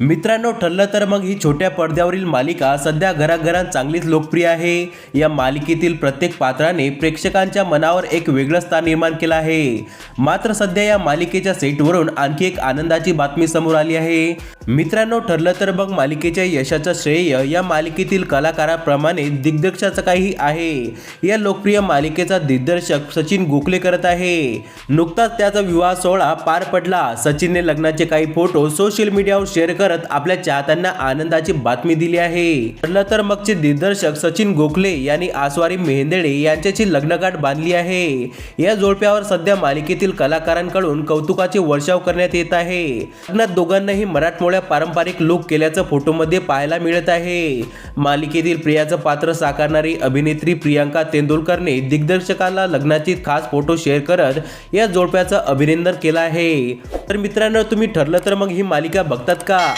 मित्रांनो ठरलं तर मग ही छोट्या पडद्यावरील मालिका सध्या घराघरात चांगलीच लोकप्रिय आहे. या मालिकेतील प्रत्येक पात्राने प्रेक्षकांच्या मनावर एक वेगळं स्थान निर्माण केलं आहे. मात्र सध्या या मालिकेच्या सेटवरून आणखी एक आनंदाची बातमी समोर आली आहे. मित्रांनो ठरलं तर मग मालिकेच्या यशाचं श्रेय या मालिकेतील कलाकाराप्रमाणे दिग्दर्शाचं काही आहे. या लोकप्रिय मालिकेचा दिग्दर्शक सचिन गोखले करत आहे. नुकताच त्याचा विवाह सोहळा पार पडला. सचिनने लग्नाचे काही फोटो सोशल मीडियावर शेअर कर करत आपल्या चाहत्यांना आनंदाची बातमी दिली आहे. ठरलं तर मगचे दिग्दर्शक सचिन गोखले यांनी आसवारी मेहेंदेडे यांच्याशी लग्नगाठ बांधली आहे. या जोडप्यावर सध्या मालिकेतील कलाकारांकडून कौतुकाचे वर्षाव करण्यात येत आहे. लग्नात दोघांनाही मराठमोळ्या पारंपरिक लुक केल्याचं फोटोमध्ये पाहायला मिळत आहे. मालिकेतील प्रियाचं पात्र साकारणारी अभिनेत्री प्रियांका तेंडुलकरने दिग्दर्शकाला लग्नाची खास फोटो शेअर करत या जोडप्याचं अभिनंदन केलं आहे. तर मित्रांनो तुम्ही ठरलं तर मग ही मालिका बघतात का?